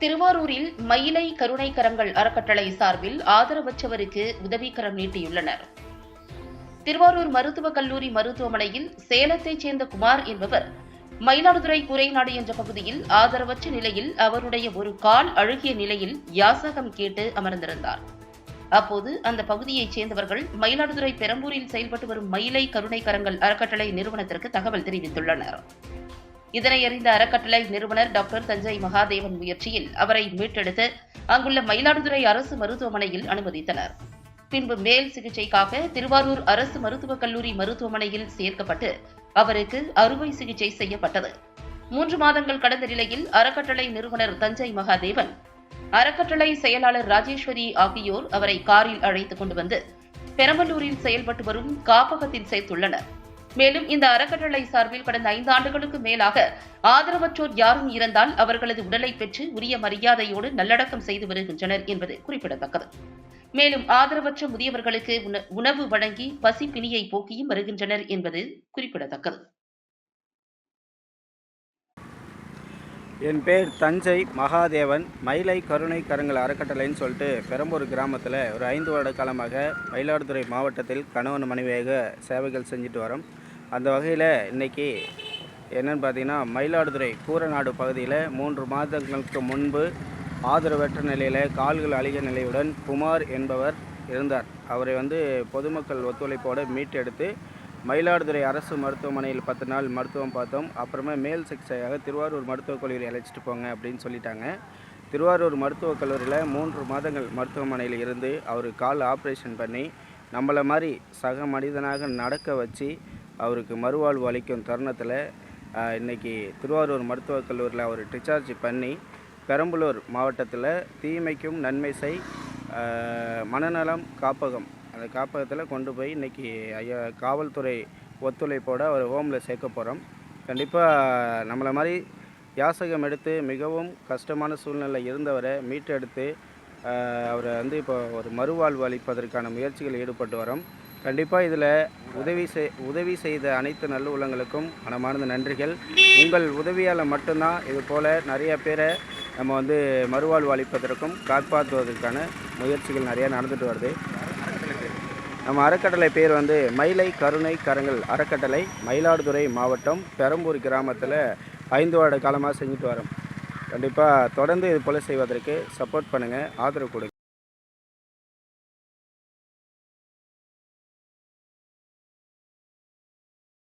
திருவாரூரில் மயிலை கருணை கரங்கள் அறக்கட்டளை சார்பில் ஆதரவற்றவருக்கு உதவிக்கரம் நீட்டியுள்ளனர். திருவாரூர் மருத்துவக் கல்லூரி மருத்துவமனையில் சேலத்தைச் சேர்ந்த குமார் என்பவர் மயிலாடுதுறை குறைநாடு என்ற பகுதியில் ஆதரவற்ற நிலையில் அவருடைய ஒரு கால் அழுகிய நிலையில் யாசகம் கேட்டு அமர்ந்திருந்தார். அப்போது அந்த பகுதியைச் சேர்ந்தவர்கள் மயிலாடுதுறை பெரம்பூரில் செயல்பட்டு வரும் மயிலை கருணை கரங்கள் அறக்கட்டளை நிறுவனத்திற்கு தகவல் தெரிவித்துள்ளனர். இதனை அறிந்த அறக்கட்டளை நிறுவனர் டாக்டர் தஞ்சை மகாதேவன் முயற்சியில் அவரை மீட்டெடுத்து அங்குள்ள மயிலாடுதுறை அரசு மருத்துவமனையில் அனுமதித்தனர். பின்பு மேல் சிகிச்சைக்காக திருவாரூர் அரசு மருத்துவக் கல்லூரி மருத்துவமனையில் சேர்க்கப்பட்டு அவருக்கு அறுவை சிகிச்சை செய்யப்பட்டது. மூன்று மாதங்கள் கடந்த நிலையில் அறக்கட்டளை நிறுவனர் தஞ்சை மகாதேவன் அறக்கட்டளை செயலாளர் ராஜேஸ்வரி ஆகியோர் அவரை காரில் அழைத்துக் கொண்டு வந்து பெரம்பலூரில் செயல்பட்டு வரும் காப்பகத்தில் சேர்த்துள்ளனர். மேலும் இந்த அறக்கட்டளை சார்பில் கடந்த ஐந்து ஆண்டுகளுக்கு மேலாக ஆதரவற்றோர் யாரும் இருந்தால் அவர்களது உடலை பெற்று உரிய மரியாதையோடு நல்லடக்கம் செய்து வருகின்றனர் என்பது குறிப்பிடத்தக்கது. மேலும் ஆதரவற்ற முதியவர்களுக்கு உணவு வழங்கி பசி பிணியை போக்கியும் வருகின்றனர் என்பது குறிப்பிடத்தக்கது. என் பேர் தஞ்சை மகாதேவன். மயிலை கருணை கரங்கள் அறக்கட்டளைன்னு சொல்லிட்டு பெரம்பூர் கிராமத்தில் ஒரு ஐந்து வருட காலமாக மயிலாடுதுறை மாவட்டத்தில் கணவன் மனைவியாக சேவைகள் செஞ்சுட்டு வரோம். அந்த வகையில் இன்றைக்கி என்னென்னு பார்த்தீங்கன்னா மயிலாடுதுறை கூரநாடு பகுதியில் மூன்று மாதங்களுக்கு முன்பு ஆதரவற்ற நிலையில் கால்கள் அழிக நிலையுடன் குமார் என்பவர் இருந்தார். அவரை வந்து பொதுமக்கள் ஒத்துழைப்போடு மீட்டெடுத்து மயிலாடுதுறை அரசு மருத்துவமனையில் பத்து நாள் மருத்துவம் பார்த்தோம். அப்புறமா மேல் சிகிச்சையாக திருவாரூர் மருத்துவக் கல்லூரி அழைச்சிட்டு போங்க அப்படின்னு சொல்லிட்டாங்க. திருவாரூர் மருத்துவக் கல்லூரியில் மூன்று மாதங்கள் மருத்துவமனையில் இருந்து அவர் கால் ஆப்ரேஷன் பண்ணி நம்மளை மாதிரி சக மனிதனாக நடக்க வச்சு அவருக்கு மறுவாழ்வு அளிக்கும் தருணத்தில் இன்றைக்கி இன்னைக்கு திருவாரூர் மருத்துவக் கல்லூரியில் அவர் டிஸ்சார்ஜ் பண்ணி பெரம்பலூர் மாவட்டத்தில் தீமைக்கும் நன்மை செய் மனநலம் காப்பகம் அந்த காப்பகத்தில் கொண்டு போய் இன்றைக்கி ஐயா காவல்துறை ஒத்துழைப்போடு அவர் ஹோமில் சேர்க்க போகிறோம் கண்டிப்பாக நம்மளை மாதிரி யாசகம் எடுத்து மிகவும் கஷ்டமான சூழ்நிலை இருந்தவரை மீட்டெடுத்து அவரை வந்து இப்போ ஒரு மறுவாழ்வு அளிப்பதற்கான முயற்சிகள் ஈடுபட்டு வரோம். கண்டிப்பாக இதில் உதவி செய் உதவி செய்த அனைத்து நல்ல உள்ளங்களுக்கும் மனமார்ந்த நன்றிகள். உங்கள் உதவியால் மட்டும்தான் இது போல் நிறைய பேரை நம்ம வந்து மறுவாழ்வு அளிப்பதற்கும் காப்பாற்றுவதற்கான முயற்சிகள் நிறையா நடந்துட்டு வருது. நம்ம அறக்கட்டளை பேர் வந்து மயிலை கருணை கரங்கள் அறக்கட்டளை மயிலாடுதுறை மாவட்டம் பெரம்பூர் கிராமத்தில் ஐந்து வருட காலமாக செஞ்சுட்டு வரோம். கண்டிப்பாக தொடர்ந்து இது போல் செய்வதற்கு சப்போர்ட் பண்ணுங்கள் ஆதரவு கொடுங்க.